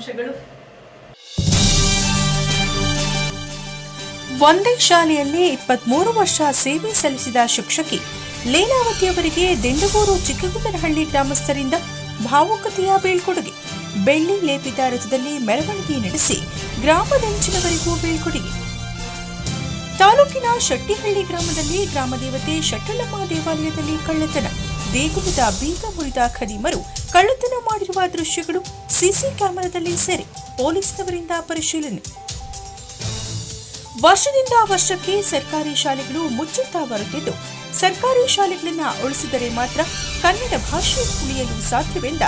ಮುಖ್ಯಾಂಶಗಳು ಒಂದೇ ಶಾಲೆಯಲ್ಲಿ ಇಪ್ಪತ್ಮೂರು ವರ್ಷ ಸೇವೆ ಸಲ್ಲಿಸಿದ ಶಿಕ್ಷಕಿ ಲೀಲಾವತಿಯವರಿಗೆ ದಿಂಡಗೂರು ಚಿಕ್ಕಗುಂಡನಹಳ್ಳಿ ಗ್ರಾಮಸ್ಥರಿಂದ ಭಾವುಕತೆಯ ಬೀಳ್ಕೊಡುಗೆ. ಬೆಳ್ಳಿ ಲೇಪಿತ ರಥದಲ್ಲಿ ಮೆರವಣಿಗೆ ನಡೆಸಿ ಗ್ರಾಮದಂಚಿನವರೆಗೂ ಬೀಳ್ಕೊಡುಗೆ. ತಾಲೂಕಿನ ಶೆಟ್ಟಿಹಳ್ಳಿ ಗ್ರಾಮದಲ್ಲಿ ಗ್ರಾಮದೇವತೆ ಶಟ್ಟಲಮ್ಮ ದೇವಾಲಯದಲ್ಲಿ ಕಳ್ಳತನ. ದೇಗುಲದ ಬೀಗ ಮುರಿದ ಖದೀಮರು ಕಳ್ಳತನ ಮಾಡಿರುವ ದೃಶ್ಯಗಳು ಸಿಸಿ ಕ್ಯಾಮೆರಾದಲ್ಲಿ ಸೆರೆ ಪೊಲೀಸ್ನವರಿಂದ ಪರಿಶೀಲನೆ. ವರ್ಷದಿಂದ ವರ್ಷಕ್ಕೆ ಸರ್ಕಾರಿ ಶಾಲೆಗಳು ಮುಚ್ಚುತ್ತಾ ಬರುತ್ತಿದ್ದು ಸರ್ಕಾರಿ ಶಾಲೆಗಳನ್ನು ಉಳಿಸಿದರೆ ಮಾತ್ರ ಕನ್ನಡ ಭಾಷೆ ಉಳಿಯಲು ಸಾಧ್ಯವೆಂದ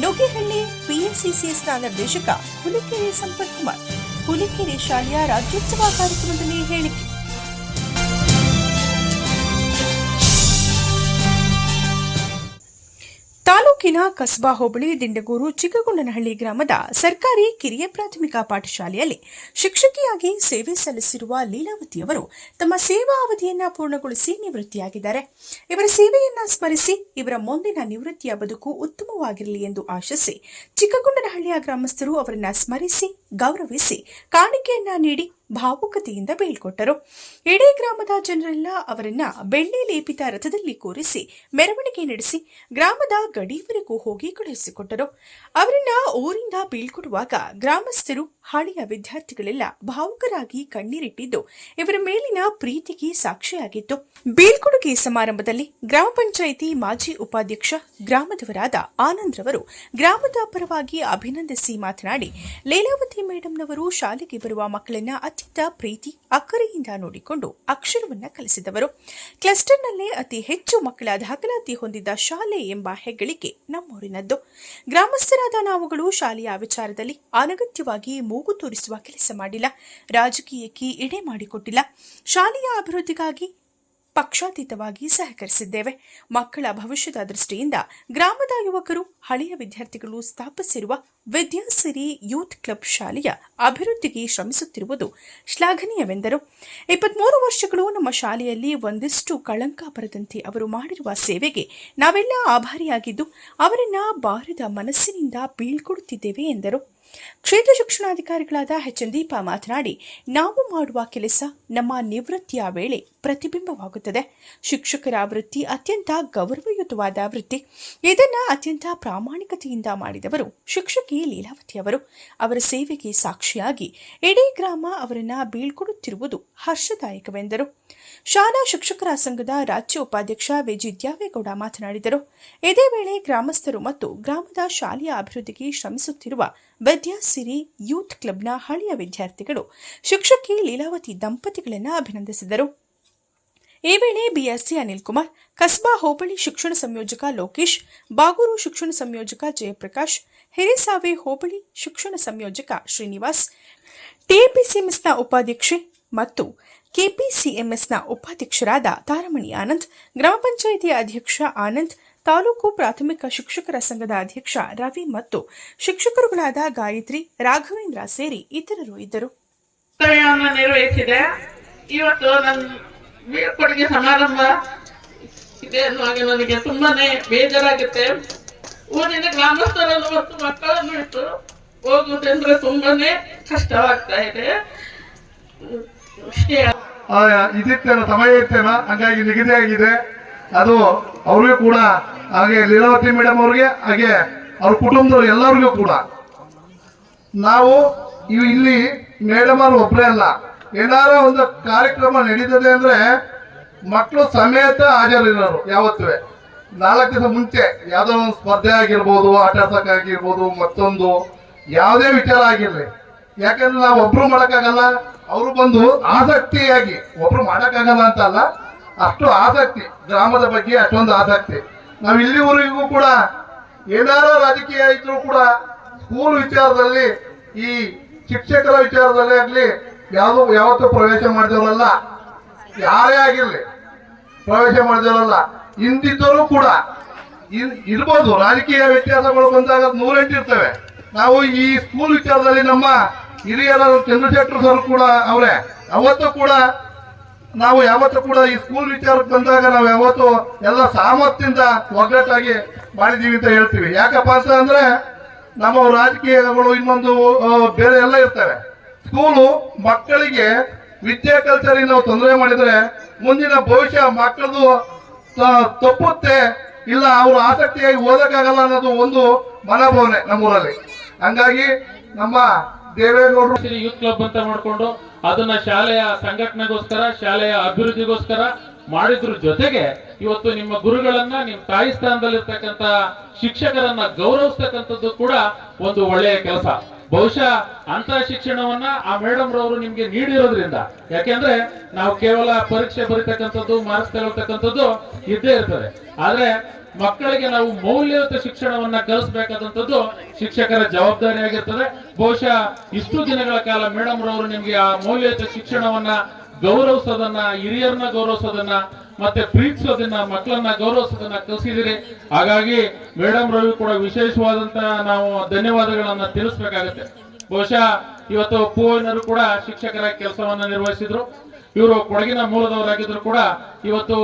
ನುಗ್ಗೆಹಳ್ಳಿ ಪಿಎಸ್ಸಿಸಿಎಸ್ನ ನಿರ್ದೇಶಕ ಹುಲಿಕೆರೆ ಸಂಪತ್ ಕುಮಾರ್. ಹುಲಿಕೆರೆ ಶಾಲೆಯ ರಾಜ್ಯೋತ್ಸವ ಕಾರ್ಯಕ್ರಮದಲ್ಲಿ ಹೇಳಿಕೆ. ತಾಲೂಕಿನ ಕಸ್ಬಾ ಹೋಬಳಿ ದಿಂಡಗೂರು ಚಿಕ್ಕಗುಂಡನಹಳ್ಳಿ ಗ್ರಾಮದ ಸರ್ಕಾರಿ ಕಿರಿಯ ಪ್ರಾಥಮಿಕ ಪಾಠಶಾಲೆಯಲ್ಲಿ ಶಿಕ್ಷಕಿಯಾಗಿ ಸೇವೆ ಸಲ್ಲಿಸಿರುವ ಲೀಲಾವತಿಯವರು ತಮ್ಮ ಸೇವಾ ಅವಧಿಯನ್ನ ಪೂರ್ಣಗೊಳಿಸಿ ನಿವೃತ್ತಿಯಾಗಿದ್ದಾರೆ. ಇವರ ಸೇವೆಯನ್ನ ಸ್ಮರಿಸಿ ಇವರ ಮುಂದಿನ ನಿವೃತ್ತಿಯ ಬದುಕು ಉತ್ತಮವಾಗಿರಲಿ ಎಂದು ಆಶಿಸಿ ಚಿಕ್ಕಗುಂಡನಹಳ್ಳಿಯ ಗ್ರಾಮಸ್ಥರು ಅವರನ್ನ ಸ್ಮರಿಸಿ ಗೌರವಿಸಿ ಕಾಣಿಕೆಯನ್ನ ನೀಡಿ ಭಾವುಕತೆಯಿಂದ ಬೀಳ್ಕೊಟ್ಟರು. ಇಡೀ ಗ್ರಾಮದ ಜನರೆಲ್ಲ ಅವರನ್ನ ಬೆಳ್ಳಿ ಲೇಪಿತ ರಥದಲ್ಲಿ ಕೂರಿಸಿ ಮೆರವಣಿಗೆ ನಡೆಸಿ ಗ್ರಾಮದ ಗಡಿಯವರೆಗೂ ಹೋಗಿ ಕಳುಹಿಸಿಕೊಟ್ಟರು. ಅವರನ್ನ ಊರಿಂದ ಬೀಳ್ಕೊಡುವಾಗ ಗ್ರಾಮಸ್ಥರು ಹಳೆಯ ವಿದ್ಯಾರ್ಥಿಗಳೆಲ್ಲ ಭಾವುಕರಾಗಿ ಕಣ್ಣೀರಿಟ್ಟಿದ್ದು ಇವರ ಮೇಲಿನ ಪ್ರೀತಿಗೆ ಸಾಕ್ಷಿಯಾಗಿತ್ತು. ಬೀಳ್ಕೊಡುಗೆ ಸಮಾರಂಭದಲ್ಲಿ ಗ್ರಾಮ ಪಂಚಾಯಿತಿ ಮಾಜಿ ಉಪಾಧ್ಯಕ್ಷ ಗ್ರಾಮದವರಾದ ಆನಂದ್ ರವರು ಗ್ರಾಮದ ಪರವಾಗಿ ಅಭಿನಂದಿಸಿ ಮಾತನಾಡಿ, ಲೀಲಾವತಿ ಮೇಡಂನವರು ಶಾಲೆಗೆ ಬರುವ ಮಕ್ಕಳನ್ನ ಅತ್ಯಂತ ಪ್ರೀತಿ, ಅಕ್ಕರೆಯಿಂದ ನೋಡಿಕೊಂಡು ಅಕ್ಷರವನ್ನ ಕಲಿಸಿದವರು. ಕ್ಲಸ್ಟರ್ನಲ್ಲೇ ಅತಿ ಹೆಚ್ಚು ಮಕ್ಕಳ ದಾಖಲಾತಿ ಹೊಂದಿದ್ದ ಶಾಲೆ ಎಂಬ ಹೆಗ್ಗಳಿಕೆ ನಮ್ಮೂರಿನದ್ದು. ಗ್ರಾಮಸ್ಥರಾದ ನಾವುಗಳು ಶಾಲೆಯ ವಿಚಾರದಲ್ಲಿ ಅನಗತ್ಯವಾಗಿ ಮೂಗು ತೋರಿಸುವ ಕೆಲಸ ಮಾಡಿಲ್ಲ. ರಾಜಕೀಯಕ್ಕೆ ಎಡೆ ಮಾಡಿಕೊಟ್ಟಿಲ್ಲ. ಶಾಲೆಯ ಅಭಿವೃದ್ಧಿಗಾಗಿ ಪಕ್ಷಾತೀತವಾಗಿ ಸಹಕರಿಸಿದ್ದೇವೆ. ಮಕ್ಕಳ ಭವಿಷ್ಯದ ದೃಷ್ಟಿಯಿಂದ ಗ್ರಾಮದ ಯುವಕರು, ಹಳೆಯ ವಿದ್ಯಾರ್ಥಿಗಳು ಸ್ಥಾಪಿಸಿರುವ ವಿದ್ಯಾಸಿರಿ ಯೂತ್ ಕ್ಲಬ್ ಶಾಲೆಯ ಅಭಿವೃದ್ಧಿಗೆ ಶ್ರಮಿಸುತ್ತಿರುವುದು ಶ್ಲಾಘನೀಯವೆಂದರು. ಇಪ್ಪತ್ಮೂರು ವರ್ಷಗಳು ನಮ್ಮ ಶಾಲೆಯಲ್ಲಿ ಒಂದಿಷ್ಟು ಕಳಂಕ ಬರದಂತೆ ಅವರು ಮಾಡಿರುವ ಸೇವೆಗೆ ನಾವೆಲ್ಲ ಆಭಾರಿಯಾಗಿದ್ದು, ಅವರನ್ನ ಬಾರದ ಮನಸ್ಸಿನಿಂದ ಬೀಳ್ಕೊಡುತ್ತಿದ್ದೇವೆ ಎಂದರು. ಕ್ಷೇತ್ರ ಶಿಕ್ಷಣಾಧಿಕಾರಿಗಳಾದ ಎಚ್ ಎನ್ ದೀಪ ಮಾತನಾಡಿ, ನಾವು ಮಾಡುವ ಕೆಲಸ ನಮ್ಮ ನಿವೃತ್ತಿಯ ವೇಳೆ ಪ್ರತಿಬಿಂಬವಾಗುತ್ತದೆ. ಶಿಕ್ಷಕರ ವೃತ್ತಿ ಅತ್ಯಂತ ಗೌರವಯುತವಾದ ವೃತ್ತಿ. ಇದನ್ನು ಅತ್ಯಂತ ಪ್ರಾಮಾಣಿಕತೆಯಿಂದ ಮಾಡಿದವರು ಶಿಕ್ಷಕಿ ಲೀಲಾವತಿಯವರು ಅವರ. ಸೇವೆಗೆ ಸಾಕ್ಷಿಯಾಗಿ ಇಡೀ ಗ್ರಾಮ ಅವರನ್ನು ಬೀಳ್ಕೊಡುತ್ತಿರುವುದು ಹರ್ಷದಾಯಕವೆಂದರು. ಶಾಲಾ ಶಿಕ್ಷಕರ ಸಂಘದ ರಾಜ್ಯ ಉಪಾಧ್ಯಕ್ಷ ವಿಜಿ ದ್ಯಾವೇಗೌಡ ಮಾತನಾಡಿದರು. ಇದೇ ವೇಳೆ ಗ್ರಾಮಸ್ಥರು ಮತ್ತು ಗ್ರಾಮದ ಶಾಲೆಯ ಅಭಿವೃದ್ಧಿಗೆ ಶ್ರಮಿಸುತ್ತಿರುವ ವಿದ್ಯಾಸಿರಿ ಯೂತ್ ಕ್ಲಬ್ನ ಹಳೆಯ ವಿದ್ಯಾರ್ಥಿಗಳು ಶಿಕ್ಷಕಿ ಲೀಲಾವತಿ ದಂಪತಿಗಳನ್ನು ಅಭಿನಂದಿಸಿದರು. ಈ ವೇಳೆ ಬಿಎಸ್ಸಿ ಅನಿಲ್ ಕುಮಾರ್, ಕಸ್ಬಾ ಹೋಬಳಿ ಶಿಕ್ಷಣ ಸಂಯೋಜಕ ಲೋಕೇಶ್, ಬಾಗೂರು ಶಿಕ್ಷಣ ಸಂಯೋಜಕ ಜಯಪ್ರಕಾಶ್, ಹಿರೇಸಾವೆ ಹೋಬಳಿ ಶಿಕ್ಷಣ ಸಂಯೋಜಕ ಶ್ರೀನಿವಾಸ್ ಟಿಎಪಿಸಿಎಂಎಸ್ನ ಉಪಾಧ್ಯಕ್ಷೆ ಮತ್ತು ಕೆಪಿಸಿಎಂಎಸ್ನ ಉಪಾಧ್ಯಕ್ಷರಾದ ತಾರಮಣಿ ಆನಂದ್ ಗ್ರಾಮ ಪಂಚಾಯಿತಿ ಅಧ್ಯಕ್ಷ ಆನಂದ್ ತಾಲೂಕು ಪ್ರಾಥಮಿಕ ಶಿಕ್ಷಕರ ಸಂಘದ ಅಧ್ಯಕ್ಷ ರವಿ ಮತ್ತು ಶಿಕ್ಷಕರುಗಳಾದ ಗಾಯತ್ರಿ ರಾಘವೇಂದ್ರ ಸೇರಿ ಇತರರು ಇದ್ದರು. ನಿರ್ವಹಿಸಿದೆ. ಇವತ್ತು ನನ್ನ ಬೀಳ್ಕೊಡುಗೆ ಸಮಾರಂಭ ಇದೆ ಅನ್ನುವಾಗ ನನಗೆ ತುಂಬಾನೇ ಬೇಜಾರಾಗುತ್ತೆ. ಊರಿನ ಗ್ರಾಮಸ್ಥರನ್ನು ಮತ್ತು ಮಕ್ಕಳನ್ನು ಇಟ್ಟು ಹೋಗುವುದಂದ್ರೆ ತುಂಬಾನೇ ಕಷ್ಟವಾಗ್ತಾ ಇದೆ. ಆ, ಇದಿತ್ತೇನೋ ಸಮಯ ಇತ್ತೇನೋ ಹಂಗಾಗಿ ನಿಗದಿ ಆಗಿದೆ ಅದು ಅವ್ರಿಗೂ ಕೂಡ, ಹಾಗೆ ಲೀಲಾವತಿ ಮೇಡಮ್ ಅವ್ರಿಗೆ, ಹಾಗೆ ಅವ್ರ ಕುಟುಂಬದವ್ರು ಎಲ್ಲರಿಗೂ ಕೂಡ. ನಾವು ಇಲ್ಲಿ ಮೇಡಮ್ ಅವ್ರು ಒಬ್ಬರೇ ಅಲ್ಲ. ಏನಾರ ಒಂದು ಕಾರ್ಯಕ್ರಮ ನಡೀತದೆ ಅಂದ್ರೆ ಮಕ್ಕಳು ಸಮೇತ ಹಾಜರಿರೋರು ಯಾವತ್ತೂ. ನಾಲ್ಕು ದಿವಸ ಮುಂಚೆ ಯಾವುದೋ ಒಂದು ಸ್ಪರ್ಧೆ ಆಗಿರ್ಬೋದು ಆಟ ಮತ್ತೊಂದು, ಯಾವುದೇ ವಿಚಾರ ಆಗಿರ್ಲಿ. ಯಾಕಂದ್ರೆ ನಾವು ಒಬ್ರು ಮಾಡಕ್ಕಾಗಲ್ಲ, ಅವರು ಬಂದು ಆಸಕ್ತಿಯಾಗಿ, ಒಬ್ರು ಮಾಡಕ್ಕಾಗಲ್ಲ ಅಂತ ಅಲ್ಲ, ಅಷ್ಟು ಆಸಕ್ತಿ, ಗ್ರಾಮದ ಬಗ್ಗೆ ಅಷ್ಟೊಂದು ಆಸಕ್ತಿ. ನಾವು ಇಲ್ಲಿವರೆಗೂ ಕೂಡ ಏನಾರ ರಾಜಕೀಯ ಇದ್ರೂ ಕೂಡ ಸ್ಕೂಲ್ ವಿಚಾರದಲ್ಲಿ, ಈ ಶಿಕ್ಷಕರ ವಿಚಾರದಲ್ಲಿ ಆಗ್ಲಿ, ಯಾವುದು, ಯಾವತ್ತೂ ಪ್ರವೇಶ ಮಾಡಿದವರಲ್ಲ ಯಾರೇ ಆಗಿರ್ಲಿ, ಪ್ರವೇಶ ಮಾಡಿದವರಲ್ಲ ಇಂದಿದ್ದರೂ ಕೂಡ ಇರ್ಬೋದು, ರಾಜಕೀಯ ವ್ಯತ್ಯಾಸಗಳು ಬಂದಾಗ ನೂರೆಂಟು ಇರ್ತವೆ. ನಾವು ಈ ಸ್ಕೂಲ್ ವಿಚಾರದಲ್ಲಿ ನಮ್ಮ ಹಿರಿಯರ ಚಂದ್ರಶೇಖರ್ ಸರ್ ಕೂಡ ಅವರೇ. ಅವತ್ತು ಕೂಡ ನಾವು ಯಾವತ್ತೂ ಕೂಡ ಈ ಸ್ಕೂಲ್ ವಿಚಾರಕ್ಕೆ ಬಂದಾಗ ನಾವು ಯಾವತ್ತು ಎಲ್ಲ ಸಾಮರ್ಥ್ಯದಿಂದ ಒಗ್ಗಟ್ಟಾಗಿ ಮಾಡಿದೀವಿ ಅಂತ ಹೇಳ್ತೀವಿ. ಯಾಕಪ್ಪ ಅಂತ ಅಂದ್ರೆ ನಮ್ಮ ರಾಜಕೀಯಗಳು ಇನ್ನೊಂದು ಬೇರೆ ಎಲ್ಲ ಇರ್ತವೆ. ಸ್ಕೂಲು ಮಕ್ಕಳಿಗೆ ವಿದ್ಯಾ ಕಲ್ಚರಿಗೆ ನಾವು ತೊಂದರೆ ಮಾಡಿದ್ರೆ ಮುಂದಿನ ಭವಿಷ್ಯ ಮಕ್ಕಳದು ತಪ್ಪುತ್ತೆ, ಇಲ್ಲ ಅವರು ಆಸಕ್ತಿಯಾಗಿ ಓದಕ್ಕಾಗಲ್ಲ ಅನ್ನೋದು ಒಂದು ಮನೋಭಾವನೆ ನಮ್ಮೂರಲ್ಲಿ. ಹಂಗಾಗಿ ನಮ್ಮ ದೇವೇಗೌಡರು ಯೂತ್ ಕ್ಲಬ್ ಅಂತ ಮಾಡ್ಕೊಂಡು ಅದನ್ನ ಶಾಲೆಯ ಸಂಘಟನೆಗೋಸ್ಕರ, ಶಾಲೆಯ ಅಭಿವೃದ್ಧಿಗೋಸ್ಕರ ಮಾಡಿದ್ರ ಜೊತೆಗೆ ಇವತ್ತು ನಿಮ್ಮ ಗುರುಗಳನ್ನ, ನಿಮ್ಮ ತಾಯಿ ಸ್ಥಾನದಲ್ಲಿರ್ತಕ್ಕಂತ ಶಿಕ್ಷಕರನ್ನ ಗೌರವಿಸ್ತಕ್ಕಂಥದ್ದು ಕೂಡ ಒಂದು ಒಳ್ಳೆಯ ಕೆಲಸ. ಬಹುಶಃ ಅಂತ ಶಿಕ್ಷಣವನ್ನ ಆ ಮೇಡಮ್ ರವರು ನಿಮ್ಗೆ ನೀಡಿರೋದ್ರಿಂದ. ಯಾಕೆಂದ್ರೆ ನಾವು ಕೇವಲ ಪರೀಕ್ಷೆ ಬರೀತಕ್ಕಂಥದ್ದು ಮಾರ್ಕ್ಸ್ ತಗೊಳ್ತಕ್ಕಂಥದ್ದು ಇದ್ದೇ ಇರ್ತದೆ. ಆದ್ರೆ ಮಕ್ಕಳಿಗೆ ನಾವು ಮೌಲ್ಯಯುತ ಶಿಕ್ಷಣವನ್ನ ಕಲಿಸ್ಬೇಕಾದಂಥದ್ದು ಶಿಕ್ಷಕರ ಜವಾಬ್ದಾರಿ ಆಗಿರ್ತದೆ. ಬಹುಶಃ ಇಷ್ಟು ದಿನಗಳ ಕಾಲ ಮೇಡಮ್ ರವರು ನಿಮ್ಗೆ ಆ ಮೌಲ್ಯಯುತ ಶಿಕ್ಷಣವನ್ನ ಗೌರವಿಸೋದನ್ನ, ಹಿರಿಯರನ್ನ ಗೌರವಿಸೋದನ್ನ ಮತ್ತೆ ಪ್ರೀತಿಸೋದನ್ನ, ಮಕ್ಕಳನ್ನ ಗೌರವಿಸೋದನ್ನ ಕಲಿಸಿದಿರಿ ಹಾಗಾಗಿ ಮೇಡಮ್ ರವಿ ಕೂಡ ವಿಶೇಷವಾದಂತ ನಾವು ಧನ್ಯವಾದಗಳನ್ನ ತಿಳಿಸ್ಬೇಕಾಗತ್ತೆ. ಬಹುಶಃ ಇವತ್ತು ಪೂವನರು ಕೂಡ ಶಿಕ್ಷಕರ ಕೆಲಸವನ್ನ ನಿರ್ವಹಿಸಿದ್ರು. ಇವರು ಕೊಡಗಿನ ಮೂಲದವರಾಗಿದ್ರು ಕೂಡ ಇವತ್ತು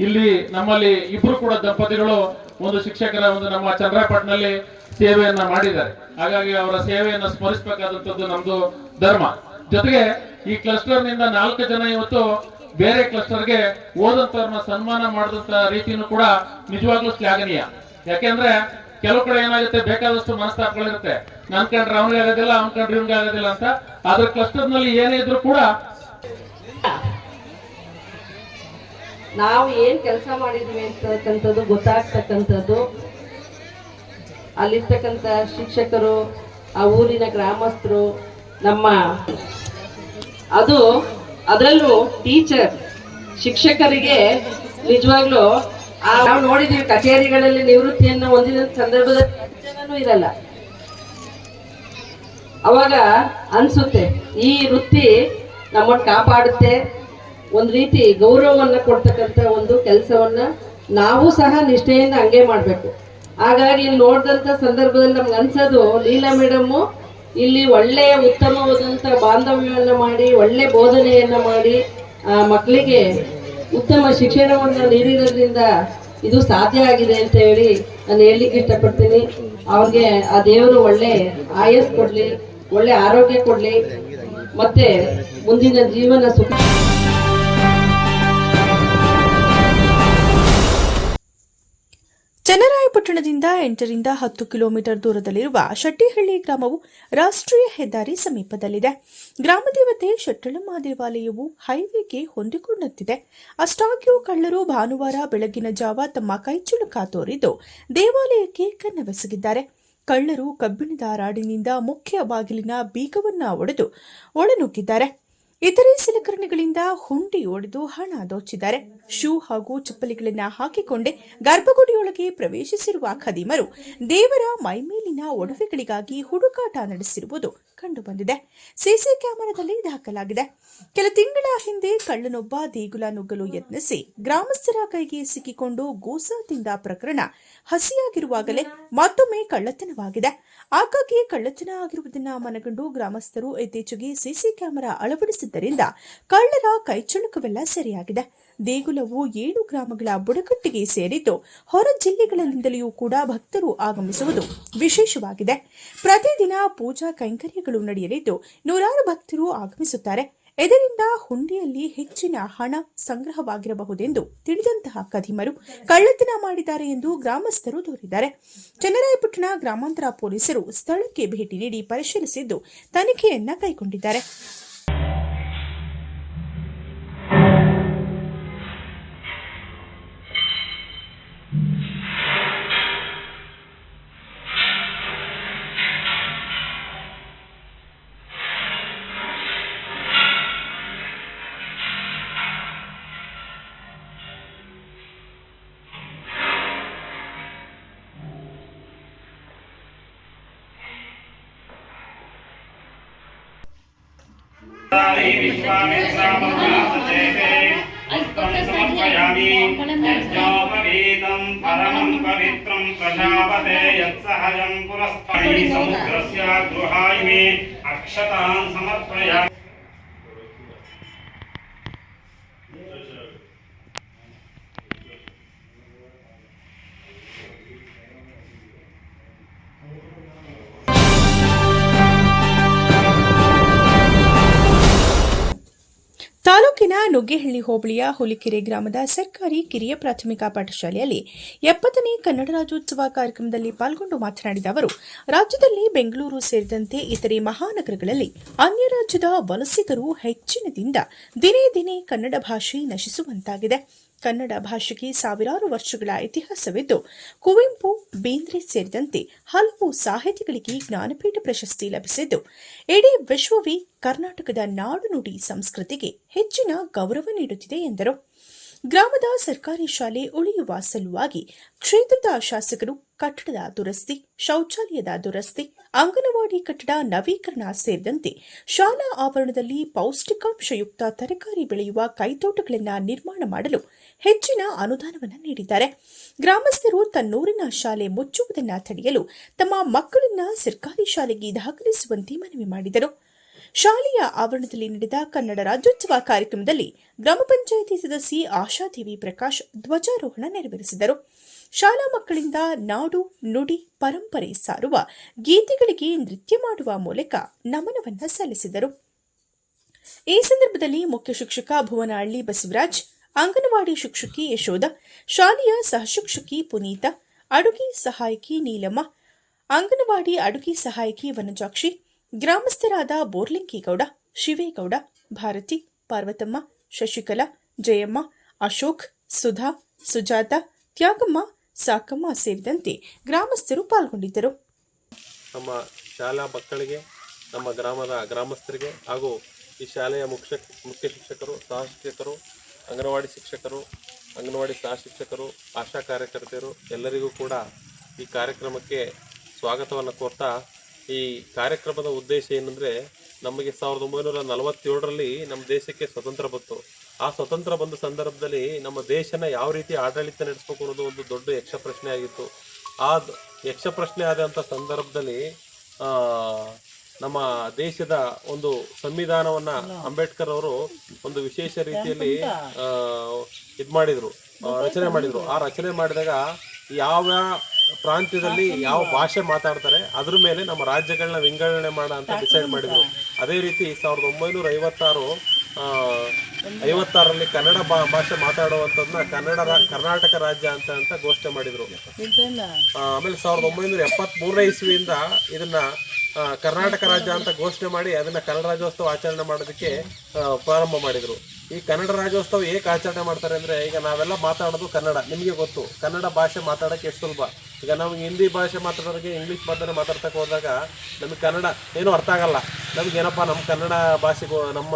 ಇಲ್ಲಿ ನಮ್ಮಲ್ಲಿ ಇಬ್ರು ಕೂಡ ದಂಪತಿಗಳು ಒಂದು ಶಿಕ್ಷಕರ ಒಂದು ನಮ್ಮ ಚಂದ್ರಪಟ್ಟಣದಲ್ಲಿ ಸೇವೆಯನ್ನ ಮಾಡಿದ್ದಾರೆ. ಹಾಗಾಗಿ ಅವರ ಸೇವೆಯನ್ನ ಸ್ಮರಿಸಬೇಕಾದಂತದ್ದು ನಮ್ದು ಧರ್ಮ. ಜೊತೆಗೆ ಈ ಕ್ಲಸ್ಟರ್ನಿಂದ ನಾಲ್ಕು ಜನ ಇವತ್ತು ಬೇರೆ ಕ್ಲಸ್ಟರ್ಗೆ ಓದಂತವ್ರನ್ನ ಸನ್ಮಾನ ಮಾಡಿದಂತ ರೀತಿನೂ ಕೂಡ ನಿಜವಾಗ್ಲೂ ಶ್ಲಾಘನೀಯ ಯಾಕೆಂದ್ರೆ ಕೆಲವು ಕಡೆ ಏನಾಗುತ್ತೆ, ಬೇಕಾದಷ್ಟು ಮನಸ್ತಾಪಗಳಿರುತ್ತೆ. ನನ್ ಕಂಡ್ರೆ ಅವನಿಗೆ ಆಗೋದಿಲ್ಲ, ಅವನ್ ಕಂಡ್ರೆ ಇವ್ನಿಗೆ ಆಗೋದಿಲ್ಲ ಅಂತ. ಆದ್ರೆ ಕ್ಲಸ್ಟರ್ನಲ್ಲಿ ಏನೇ ಇದ್ರು ಕೂಡ ನಾವು ಏನ್ ಕೆಲಸ ಮಾಡಿದ್ವಿ ಅಂತಕ್ಕಂಥದ್ದು ಗೊತ್ತಾಗ್ತಕ್ಕಂಥದ್ದು. ಅಲ್ಲಿರ್ತಕ್ಕಂಥ ಶಿಕ್ಷಕರು, ಆ ಊರಿನ ಗ್ರಾಮಸ್ಥರು, ನಮ್ಮ ಅದು ಅದರಲ್ಲೂ ಟೀಚರ್ ಶಿಕ್ಷಕರಿಗೆ ನಿಜವಾಗ್ಲೂ ನಾವು ನೋಡಿದೀವಿ ಕಚೇರಿಗಳಲ್ಲಿ ನಿವೃತ್ತಿಯನ್ನು ಹೊಂದಿದ ಸಂದರ್ಭದಲ್ಲಿ ಇರಲ್ಲ. ಅವಾಗ ಅನ್ಸುತ್ತೆ, ಈ ವೃತ್ತಿ ನಮ್ಮನ್ನು ಕಾಪಾಡುತ್ತೆ. ಒಂದು ರೀತಿ ಗೌರವವನ್ನ ಕೊಡ್ತಕ್ಕಂಥ ಒಂದು ಕೆಲಸವನ್ನ ನಾವು ಸಹ ನಿಷ್ಠೆಯಿಂದ ಹಂಗೆ ಮಾಡಬೇಕು. ಹಾಗಾಗಿ ಇಲ್ಲಿ ನೋಡಿದಂಥ ಸಂದರ್ಭದಲ್ಲಿ ನಮ್ಗೆ ಅನ್ಸೋದು, ಲೀಲಾ ಮೇಡಮ್ಮು ಇಲ್ಲಿ ಒಳ್ಳೆಯ ಉತ್ತಮವಾದಂಥ ಬಾಂಧವ್ಯವನ್ನು ಮಾಡಿ, ಒಳ್ಳೆ ಬೋಧನೆಯನ್ನ ಮಾಡಿ, ಆ, ಮಕ್ಕಳಿಗೆ ಉತ್ತಮ ಶಿಕ್ಷಣವನ್ನು ನೀಡಿರೋದ್ರಿಂದ ಇದು ಸಾಧ್ಯ ಆಗಿದೆ ಅಂತ ಹೇಳಿ ನಾನು ಹೇಳಲಿಕ್ಕೆ ಇಷ್ಟಪಡ್ತೀನಿ. ಅವ್ರಿಗೆ ಆ ದೇವರು ಒಳ್ಳೆ ಆಯಸ್ ಕೊಡ್ಲಿ, ಒಳ್ಳೆ ಆರೋಗ್ಯ ಕೊಡಲಿ, ಮತ್ತೆ ಮುಂದಿನ ಜೀವನ ಸುಖ ಚನ್ನರಾಯಪಟ್ಟಣದಿಂದ ಎಂಟರಿಂದ ಹತ್ತು ಕಿಲೋಮೀಟರ್ ದೂರದಲ್ಲಿರುವ ಶೆಟ್ಟಿಹಳ್ಳಿ ಗ್ರಾಮವು ರಾಷ್ಟ್ರೀಯ ಹೆದ್ದಾರಿ ಸಮೀಪದಲ್ಲಿದೆ. ಗ್ರಾಮ ದೇವತೆ ಶೆಟ್ಟಳಮ್ಮ ದೇವಾಲಯವು ಹೈವೇಗೆ ಹೊಂದಿಕೊಂಡಂತಿದೆ. ಅಷ್ಟಾಗ್ಯೂ ಕಳ್ಳರು ಭಾನುವಾರ ಬೆಳಗಿನ ಜಾವ ತಮ್ಮ ಕೈಚುಳುಕ ತೋರಿದ್ದು ದೇವಾಲಯಕ್ಕೆ ಕನ್ನವೆಸಗಿದ್ದಾರೆ. ಕಳ್ಳರು ಕಬ್ಬಿಣದ ರಾಡಿನಿಂದ ಮುಖ್ಯ ಬಾಗಿಲಿನ ಬೀಗವನ್ನ ಒಡೆದು ಒಳನುಗ್ಗಿದ್ದಾರೆ. ಇತರೆ ಸಲಕರಣೆಗಳಿಂದ ಹುಂಡಿ ಒಡೆದು ಹಣ ದೋಚಿದ್ದಾರೆ. ಶೂ ಹಾಗೂ ಚಪ್ಪಲಿಗಳನ್ನ ಹಾಕಿಕೊಂಡೇ ಗರ್ಭಗುಡಿಯೊಳಗೆ ಪ್ರವೇಶಿಸಿರುವ ಖದೀಮರು ದೇವರ ಮೈಮೇಲಿನ ಒಡವೆಗಳಿಗಾಗಿ ಹುಡುಕಾಟ ನಡೆಸಿರುವುದು ಕಂಡುಬಂದಿದೆ. ಸಿಸಿ ಕ್ಯಾಮೆರಾದಲ್ಲಿ ದಾಖಲಾಗಿದೆ. ಕೆಲ ತಿಂಗಳ ಹಿಂದೆ ಕಳ್ಳನೊಬ್ಬ ದೇಗುಲ ನುಗ್ಗಲು ಯತ್ನಿಸಿ ಗ್ರಾಮಸ್ಥರ ಕೈಗೆ ಸಿಕ್ಕಿಕೊಂಡು ಗೋಸಾ ತಿಂದ ಪ್ರಕರಣ ಹಸಿಯಾಗಿರುವಾಗಲೇ ಮತ್ತೊಮ್ಮೆ ಕಳ್ಳತನವಾಗಿದೆ. ಆಗಾಗ್ಗೆ ಕಳ್ಳತನ ಆಗಿರುವುದನ್ನ ಮನಗಂಡು ಗ್ರಾಮಸ್ಥರು ಇತ್ತೀಚೆಗೆ ಸಿಸಿ ಕ್ಯಾಮೆರಾ ಅಳವಡಿಸಿದ್ದರಿಂದ ಕಳ್ಳರ ಕೈಚಳಕವೆಲ್ಲ ಸರಿಯಾಗಿದೆ. ದೇಗುಲವು ಏಳು ಗ್ರಾಮಗಳ ಬುಡಕಟ್ಟಿಗೆ ಸೇರಿದ್ದು ಹೊರ ಜಿಲ್ಲೆಗಳಿಂದಲೂ ಕೂಡ ಭಕ್ತರು ಆಗಮಿಸುವುದು ವಿಶೇಷವಾಗಿದೆ. ಪ್ರತಿದಿನ ಪೂಜಾ ಕೈಂಕರ್ಯಗಳು ನಡೆಯಲಿದ್ದು ನೂರಾರು ಭಕ್ತರು ಆಗಮಿಸುತ್ತಾರೆ. ಇದರಿಂದ ಹುಂಡಿಯಲ್ಲಿ ಹೆಚ್ಚಿನ ಹಣ ಸಂಗ್ರಹವಾಗಿರಬಹುದೆಂದು ತಿಳಿದಂತಹ ಕದಿಮರು ಕಳ್ಳತನ ಮಾಡಿದ್ದಾರೆ ಎಂದು ಗ್ರಾಮಸ್ಥರು ದೂರಿದ್ದಾರೆ. ಚನ್ನರಾಯಪಟ್ಟಣ ಗ್ರಾಮಾಂತರ ಪೊಲೀಸರು ಸ್ಥಳಕ್ಕೆ ಭೇಟಿ ನೀಡಿ ಪರಿಶೀಲಿಸಿದ್ದು ತನಿಖೆಯನ್ನ ಕೈಗೊಂಡಿದ್ದಾರೆ. ేదం పరమం పవిత్రం ప్రజాపతే యత్సహజం పురస్పై సముద్రస్య గృహాయ మే అక్షతాం సమర్పయామి ತಾಲೂಕಿನ ನುಗ್ಗೇಹಳ್ಳಿ ಹೋಬಳಿಯ ಹುಲಿಕೆರೆ ಗ್ರಾಮದ ಸರ್ಕಾರಿ ಕಿರಿಯ ಪ್ರಾಥಮಿಕ ಪಾಠಶಾಲೆಯಲ್ಲಿ ಎಪ್ಪತ್ತನೇ ಕನ್ನಡ ರಾಜ್ಯೋತ್ಸವ ಕಾರ್ಯಕ್ರಮದಲ್ಲಿ ಪಾಲ್ಗೊಂಡು ಮಾತನಾಡಿದ ಅವರು, ರಾಜ್ಯದಲ್ಲಿ ಬೆಂಗಳೂರು ಸೇರಿದಂತೆ ಇತರೆ ಮಹಾನಗರಗಳಲ್ಲಿ ಅನ್ಯ ರಾಜ್ಯದ ವಲಸಿಗರು ಹೆಚ್ಚಿನದಿಂದ ದಿನೇ ದಿನೇ ಕನ್ನಡ ಭಾಷೆ ನಶಿಸುವಂತಾಗಿದೆ. ಕನ್ನಡ ಭಾಷೆಗೆ ಸಾವಿರಾರು ವರ್ಷಗಳ ಇತಿಹಾಸವಿದ್ದು, ಕುವೆಂಪು, ಬೇಂದ್ರೆ ಸೇರಿದಂತೆ ಹಲವು ಸಾಹಿತಿಗಳಿಗೆ ಜ್ಞಾನಪೀಠ ಪ್ರಶಸ್ತಿ ಲಭಿಸಿದ್ದು, ಇಡೀ ವಿಶ್ವವೇ ಕರ್ನಾಟಕದ ನಾಡು ನುಡಿ ಸಂಸ್ಕೃತಿಗೆ ಹೆಚ್ಚಿನ ಗೌರವ ನೀಡುತ್ತಿದೆ ಎಂದರು. ಗ್ರಾಮದ ಸರ್ಕಾರಿ ಶಾಲೆ ಉಳಿಯುವ ಸಲುವಾಗಿ ಕ್ಷೇತ್ರದ ಶಾಸಕರು ಕಟ್ಟಡದ ದುರಸ್ತಿ, ಶೌಚಾಲಯದ ದುರಸ್ತಿ, ಅಂಗನವಾಡಿ ಕಟ್ಟಡ ನವೀಕರಣ ಸೇರಿದಂತೆ ಶಾಲಾ ಆವರಣದಲ್ಲಿ ಪೌಷ್ಟಿಕಾಂಶಯುಕ್ತ ತರಕಾರಿ ಬೆಳೆಯುವ ಕೈತೋಟಗಳನ್ನು ನಿರ್ಮಾಣ ಮಾಡಲು ಹೆಚ್ಚಿನ ಅನುದಾನವನ್ನು ನೀಡಿದ್ದಾರೆ. ಗ್ರಾಮಸ್ಥರು ತನ್ನೂರಿನ ಶಾಲೆ ಮುಚ್ಚುವುದನ್ನು ತಡೆಯಲು ತಮ್ಮ ಮಕ್ಕಳನ್ನು ಸರ್ಕಾರಿ ಶಾಲೆಗೆ ದಾಖಲಿಸುವಂತೆ ಮನವಿ ಮಾಡಿದರು. ಶಾಲೆಯ ಆವರಣದಲ್ಲಿ ನಡೆದ ಕನ್ನಡ ರಾಜ್ಯೋತ್ಸವ ಕಾರ್ಯಕ್ರಮದಲ್ಲಿ ಗ್ರಾಮ ಪಂಚಾಯಿತಿ ಸದಸ್ಯೆ ಆಶಾದೇವಿ ಪ್ರಕಾಶ್ ಧ್ವಜಾರೋಹಣ ನೆರವೇರಿಸಿದರು. ಶಾಲಾ ಮಕ್ಕಳಿಂದ ನಾಡು, ನುಡಿ, ಪರಂಪರೆ ಸಾರುವ ಗೀತೆಗಳಿಗೆ ನೃತ್ಯ ಮಾಡುವ ಮೂಲಕ ನಮನವನ್ನ ಸಲ್ಲಿಸಿದರು. ಈ ಸಂದರ್ಭದಲ್ಲಿ ಮುಖ್ಯ ಶಿಕ್ಷಕ ಭುವನಹಳ್ಳಿ ಬಸವರಾಜ್, ಅಂಗನವಾಡಿ ಶಿಕ್ಷಕಿ ಯಶೋಧ, ಶಾಲೆಯ ಸಹಶಿಕ್ಷಕಿ ಪುನೀತ, ಅಡುಗೆ ಸಹಾಯಕಿ ನೀಲಮ್ಮ, ಅಂಗನವಾಡಿ ಅಡುಗೆ ಸಹಾಯಕಿ ವನಜಾಕ್ಷಿ ಗ್ರಾಮಸ್ಥರಾದ ಬೋರ್ಲಿಂಕೇಗೌಡ, ಶಿವೇಗೌಡ, ಭಾರತಿ, ಪಾರ್ವತಮ್ಮ, ಶಶಿಕಲಾ, ಜಯಮ್ಮ, ಅಶೋಕ್, ಸುಧಾ, ಸುಜಾತ, ತ್ಯಾಗಮ್ಮ, ಸಾಕಮ್ಮ ಸೇರಿದಂತೆ ಗ್ರಾಮಸ್ಥರು ಪಾಲ್ಗೊಂಡಿದ್ದರು. ನಮ್ಮ ಶಾಲಾ ಮಕ್ಕಳಿಗೆ, ನಮ್ಮ ಗ್ರಾಮದ ಗ್ರಾಮಸ್ಥರಿಗೆ ಹಾಗೂ ಈ ಶಾಲೆಯ ಮುಖ್ಯ ಮುಖ್ಯ ಶಿಕ್ಷಕರು ಸಹ ಶಿಕ್ಷಕರು ಅಂಗನವಾಡಿ ಶಿಕ್ಷಕರು, ಅಂಗನವಾಡಿ ಸಹ ಶಿಕ್ಷಕರು, ಆಶಾ ಕಾರ್ಯಕರ್ತೆಯರು ಎಲ್ಲರಿಗೂ ಕೂಡ ಈ ಕಾರ್ಯಕ್ರಮಕ್ಕೆ ಸ್ವಾಗತವನ್ನು ಕೋರ್ತಾ ಈ ಕಾರ್ಯಕ್ರಮದ ಉದ್ದೇಶ ಏನಂದ್ರೆ ನಮಗೆ ಸಾವಿರದ ಒಂಬೈನೂರ ನಲವತ್ತೇಳರಲ್ಲಿ ನಮ್ಮ ದೇಶಕ್ಕೆ ಸ್ವತಂತ್ರ ಬಂತು. ಆ ಸ್ವತಂತ್ರ ಬಂದ ಸಂದರ್ಭದಲ್ಲಿ ನಮ್ಮ ದೇಶನ ಯಾವ ರೀತಿ ಆಡಳಿತ ನಡೆಸಬೇಕು ಅನ್ನೋದು ಒಂದು ದೊಡ್ಡ ಯಕ್ಷ ಪ್ರಶ್ನೆ ಆಗಿತ್ತು. ಆ ಯಕ್ಷ ಪ್ರಶ್ನೆ ಆದಂಥ ಸಂದರ್ಭದಲ್ಲಿ ಆ, ನಮ್ಮ ದೇಶದ ಒಂದು ಸಂವಿಧಾನವನ್ನ ಅಂಬೇಡ್ಕರ್ ಅವರು ಒಂದು ವಿಶೇಷ ರೀತಿಯಲ್ಲಿ ಇದು ಮಾಡಿದ್ರು ರಚನೆ ಮಾಡಿದ್ರು. ಆ ರಚನೆ ಮಾಡಿದಾಗ ಯಾವ ಪ್ರಾಂತ್ಯದಲ್ಲಿ ಯಾವ ಭಾಷೆ ಮಾತಾಡ್ತಾರೆ ಅದ್ರ ಮೇಲೆ ನಮ್ಮ ರಾಜ್ಯಗಳನ್ನ ವಿಂಗಡಣೆ ಮಾಡ ಅಂತ ಡಿಸೈಡ್ ಮಾಡಿದ್ರು. ಅದೇ ರೀತಿ ಸಾವಿರದ ಒಂಬೈನೂರ ಐವತ್ತಾರು ಐವತ್ತಾರರಲ್ಲಿ ಕನ್ನಡ ಭಾಷೆ ಮಾತಾಡುವಂಥದ್ದನ್ನ ಕನ್ನಡ ಕರ್ನಾಟಕ ರಾಜ್ಯ ಅಂತ ಅಂತ ಘೋಷಣೆ ಮಾಡಿದ್ರು. ಆಮೇಲೆ ಸಾವಿರದ ಒಂಬೈನೂರ ಎಪ್ಪತ್ತ್ ಮೂರನೇ ಇಸ್ವಿಯಿಂದ ಇದನ್ನ ಕರ್ನಾಟಕ ರಾಜ್ಯ ಅಂತ ಘೋಷಣೆ ಮಾಡಿ ಅದನ್ನ ಕನ್ನಡ ರಾಜ್ಯೋತ್ಸವ ಆಚರಣೆ ಮಾಡೋದಕ್ಕೆ ಪ್ರಾರಂಭ ಮಾಡಿದ್ರು. ಈ ಕನ್ನಡ ರಾಜ್ಯೋತ್ಸವ ಏಕೆ ಆಚರಣೆ ಮಾಡ್ತಾರೆ ಅಂದ್ರೆ ಈಗ ನಾವೆಲ್ಲ ಮಾತಾಡೋದು ಕನ್ನಡ ನಿಮಗೆ ಗೊತ್ತು. ಕನ್ನಡ ಭಾಷೆ ಮಾತಾಡೋಕೆ ಎಷ್ಟು ಸುಲಭ? ಈಗ ನಾವು ಹಿಂದಿ ಭಾಷೆ ಮಾತಾಡೋರಿಗೆ ಇಂಗ್ಲೀಷ್ ಮಾತಾಡ ಮಾತಾಡ್ತಕ್ಕೆ ಹೋದಾಗ ನಮಗೆ ಕನ್ನಡ ಏನೂ ಅರ್ಥ ಆಗಲ್ಲ. ನಮ್ಗೆ ಏನಪ್ಪ ನಮ್ಮ ಕನ್ನಡ ಭಾಷೆಗೂ ನಮ್ಮ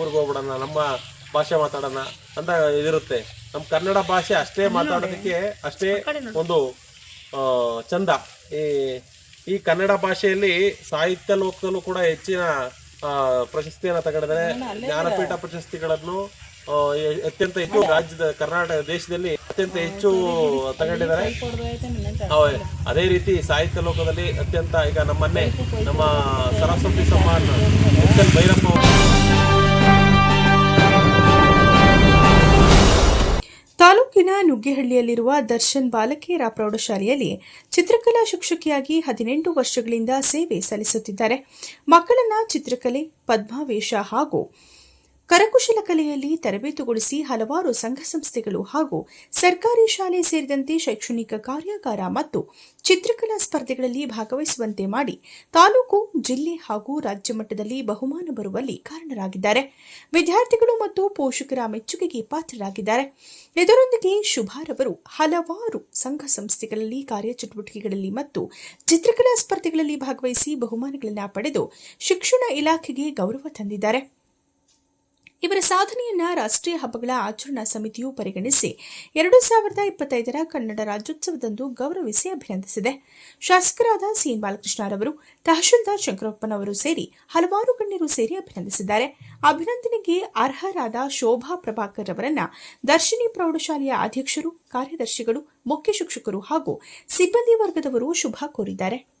ಊರಿಗೆ ಹೋಗ್ಬಿಡೋಣ ನಮ್ಮ ಭಾಷೆ ಮಾತಾಡೋಣ ಅಂತ ಇದಿರುತ್ತೆ. ನಮ್ಮ ಕನ್ನಡ ಭಾಷೆ ಅಷ್ಟೇ ಮಾತಾಡೋದಕ್ಕೆ ಅಷ್ಟೇ ಒಂದು ಚಂದ. ಈ ಈ ಕನ್ನಡ ಭಾಷೆಯಲ್ಲಿ ಸಾಹಿತ್ಯ ಲೋಕದಲ್ಲೂ ಕೂಡ ಹೆಚ್ಚಿನ ಪ್ರಶಸ್ತಿಯನ್ನು ತಗೊಂಡಿದ್ದಾರೆ. ಜ್ಞಾನಪೀಠ ಪ್ರಶಸ್ತಿಗಳನ್ನು ಅತ್ಯಂತ ಹೆಚ್ಚು ರಾಜ್ಯದ ಕರ್ನಾಟಕ ದೇಶದಲ್ಲಿ ಅತ್ಯಂತ ಹೆಚ್ಚು ತಗೊಂಡಿದ್ದಾರೆ. ಅದೇ ರೀತಿ ಸಾಹಿತ್ಯ ಲೋಕದಲ್ಲಿ ಅತ್ಯಂತ ಈಗ ನಮ್ಮನ್ನೇ ನಮ್ಮ ಸರಸ್ವತಿ ಸಮ್ಮಾನ್ ಎಸ್ ಎನ್ ಭೈರಪ್ಪ ತಾಲೂಕಿನ ನುಗ್ಗೇಹಳ್ಳಿಯಲ್ಲಿರುವ ದರ್ಶನ್ ಬಾಲಕಿಯರ ಪ್ರೌಢಶಾಲೆಯಲ್ಲಿ ಚಿತ್ರಕಲಾ ಶಿಕ್ಷಕಿಯಾಗಿ ಹದಿನೆಂಟು ವರ್ಷಗಳಿಂದ ಸೇವೆ ಸಲ್ಲಿಸುತ್ತಿದ್ದಾರೆ. ಮಕ್ಕಳನ್ನ ಚಿತ್ರಕಲೆ, ಪದ್ಮಾವೇಶ ಹಾಗೂ ಕರಕುಶಲ ಕಲೆಯಲ್ಲಿ ತರಬೇತುಗೊಳಿಸಿ ಹಲವಾರು ಸಂಘ ಸಂಸ್ಥೆಗಳು ಹಾಗೂ ಸರ್ಕಾರಿ ಶಾಲೆ ಸೇರಿದಂತೆ ಶೈಕ್ಷಣಿಕ ಕಾರ್ಯಾಗಾರ ಮತ್ತು ಚಿತ್ರಕಲಾ ಸ್ಪರ್ಧೆಗಳಲ್ಲಿ ಭಾಗವಹಿಸುವಂತೆ ಮಾಡಿ ತಾಲೂಕು, ಜಿಲ್ಲೆ ಹಾಗೂ ರಾಜ್ಯ ಮಟ್ಟದಲ್ಲಿ ಬಹುಮಾನ ಬರುವಲ್ಲಿ ಕಾರಣರಾಗಿದ್ದಾರೆ. ವಿದ್ಯಾರ್ಥಿಗಳು ಮತ್ತು ಪೋಷಕರ ಮೆಚ್ಚುಗೆಗೆ ಪಾತ್ರರಾಗಿದ್ದಾರೆ. ಇದರೊಂದಿಗೆ ಶುಭಾರವರು ಹಲವಾರು ಸಂಘ ಸಂಸ್ಥೆಗಳಲ್ಲಿ ಕಾರ್ಯಚಟುವಟಿಕೆಗಳಲ್ಲಿ ಮತ್ತು ಚಿತ್ರಕಲಾ ಸ್ಪರ್ಧೆಗಳಲ್ಲಿ ಭಾಗವಹಿಸಿ ಬಹುಮಾನಗಳನ್ನು ಪಡೆದು ಶಿಕ್ಷಣ ಇಲಾಖೆಗೆ ಗೌರವ ತಂದಿದ್ದಾರೆ. ಇವರ ಸಾಧನೆಯನ್ನ ರಾಷ್ಟ್ರೀಯ ಹಬ್ಬಗಳ ಆಚರಣಾ ಸಮಿತಿಯು ಪರಿಗಣಿಸಿ ಎರಡು ಸಾವಿರದ ಇಪ್ಪತ್ತೈದರ ಕನ್ನಡ ರಾಜ್ಯೋತ್ಸವದಂದು ಗೌರವಿಸಿ ಅಭಿನಂದಿಸಿದೆ. ಶಾಸಕರಾದ ಸಿಎನ್ ಬಾಲಕೃಷ್ಣರವರು ತಹಶೀಲ್ದಾರ್ ಶಂಕರಪ್ಪನವರು ಸೇರಿ ಹಲವಾರು ಗಣ್ಯರು ಸೇರಿ ಅಭಿನಂದಿಸಿದ್ದಾರೆ. ಅಭಿನಂದನೆಗೆ ಅರ್ಹರಾದ ಶೋಭಾ ಪ್ರಭಾಕರ್ ಅವರನ್ನ ದರ್ಶಿನಿ ಪ್ರೌಢಶಾಲೆಯ ಅಧ್ಯಕ್ಷರು, ಕಾರ್ಯದರ್ಶಿಗಳು, ಮುಖ್ಯ ಶಿಕ್ಷಕರು ಹಾಗೂ ಸಿಬ್ಬಂದಿ ವರ್ಗದವರು ಶುಭ ಕೋರಿದ್ದಾರೆ.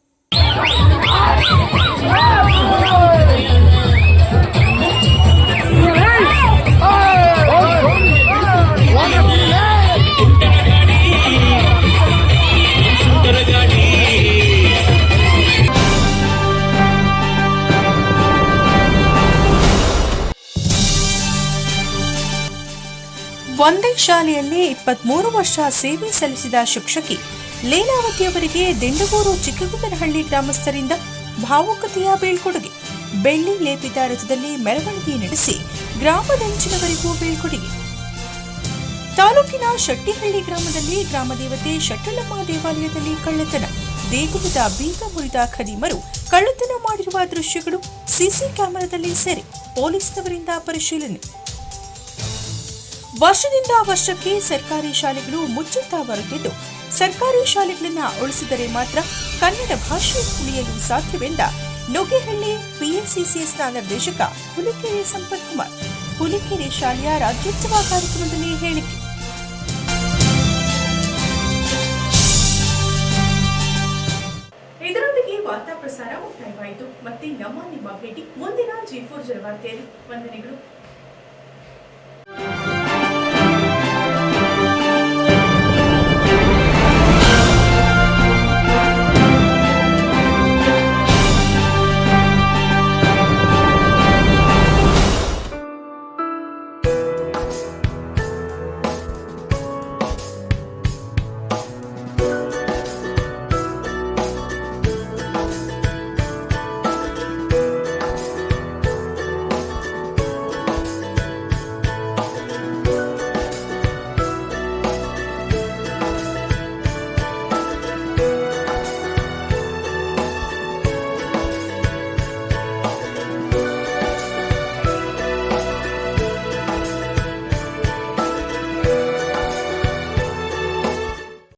ಒಂದೇ ಶಾಲೆಯಲ್ಲಿ ಇಪ್ಪತ್ಮೂರು ವರ್ಷ ಸೇವೆ ಸಲ್ಲಿಸಿದ ಶಿಕ್ಷಕಿ ಲೀಲಾವತಿಯವರಿಗೆ ದಿಂಡಗೂರು ಚಿಕ್ಕಗುಂಡನಹಳ್ಳಿ ಗ್ರಾಮಸ್ಥರಿಂದ ಭಾವುಕತೆಯ ಬೀಳ್ಕೊಡುಗೆ. ಬೆಳ್ಳಿ ಲೇಪಿತ ರಥದಲ್ಲಿ ಮೆರವಣಿಗೆ ನಡೆಸಿ ಗ್ರಾಮದಂಚಿನವರಿಗೂ ಬೀಳ್ಕೊಡುಗೆ. ತಾಲೂಕಿನ ಶೆಟ್ಟಿಹಳ್ಳಿ ಗ್ರಾಮದಲ್ಲಿ ಗ್ರಾಮದೇವತೆ ಶಟ್ಟಲಮ್ಮ ದೇವಾಲಯದಲ್ಲಿ ಕಳ್ಳತನ. ದೇಗುಲದ ಬೀಗ ಮುರಿದ ಖದೀಮರು ಕಳ್ಳತನ ಮಾಡಿರುವ ದೃಶ್ಯಗಳು ಸಿಸಿ ಕ್ಯಾಮೆರಾದಲ್ಲಿ ಸೆರೆ. ಪೊಲೀಸ್ನವರಿಂದ ಪರಿಶೀಲನೆ. ವರ್ಷದಿಂದ ವರ್ಷಕ್ಕೆ ಸರ್ಕಾರಿ ಶಾಲೆಗಳು ಮುಚ್ಚುತ್ತಾ ಬರುತ್ತಿದ್ದು, ಸರ್ಕಾರಿ ಶಾಲೆಗಳನ್ನು ಉಳಿಸಿದರೆ ಮಾತ್ರ ಕನ್ನಡ ಭಾಷೆ ಉಳಿಯಲು ಸಾಧ್ಯವೆಂದ ನೊಗೆಹಳ್ಳಿ ಪಿಎಸ್ಸಿಸಿಎಸ್ನ ನಿರ್ದೇಶಕ ಹುಲಿಕೆರೆ ಸಂಪತ್ ಕುಮಾರ್ ಹುಲಿಕೆರೆ ಶಾಲೆಯ ರಾಜ್ಯೋತ್ಸವ ಕಾರ್ಯಕ್ರಮದಲ್ಲಿ ಹೇಳಿಕೆ. ಇದರೊಂದಿಗೆ ವಾರ್ತಾ ಪ್ರಸಾರ ಮುಕ್ತಾಯವಾಯಿತು. ಮತ್ತೆ ನಮ್ಮ ನಿಮ್ಮ ಭೇಟಿ ಮುಂದಿನ ಜಿ ಫೋರ್ ಜನವಾರ್ತೆಯಲ್ಲಿ ವಂದನೆಗಳು.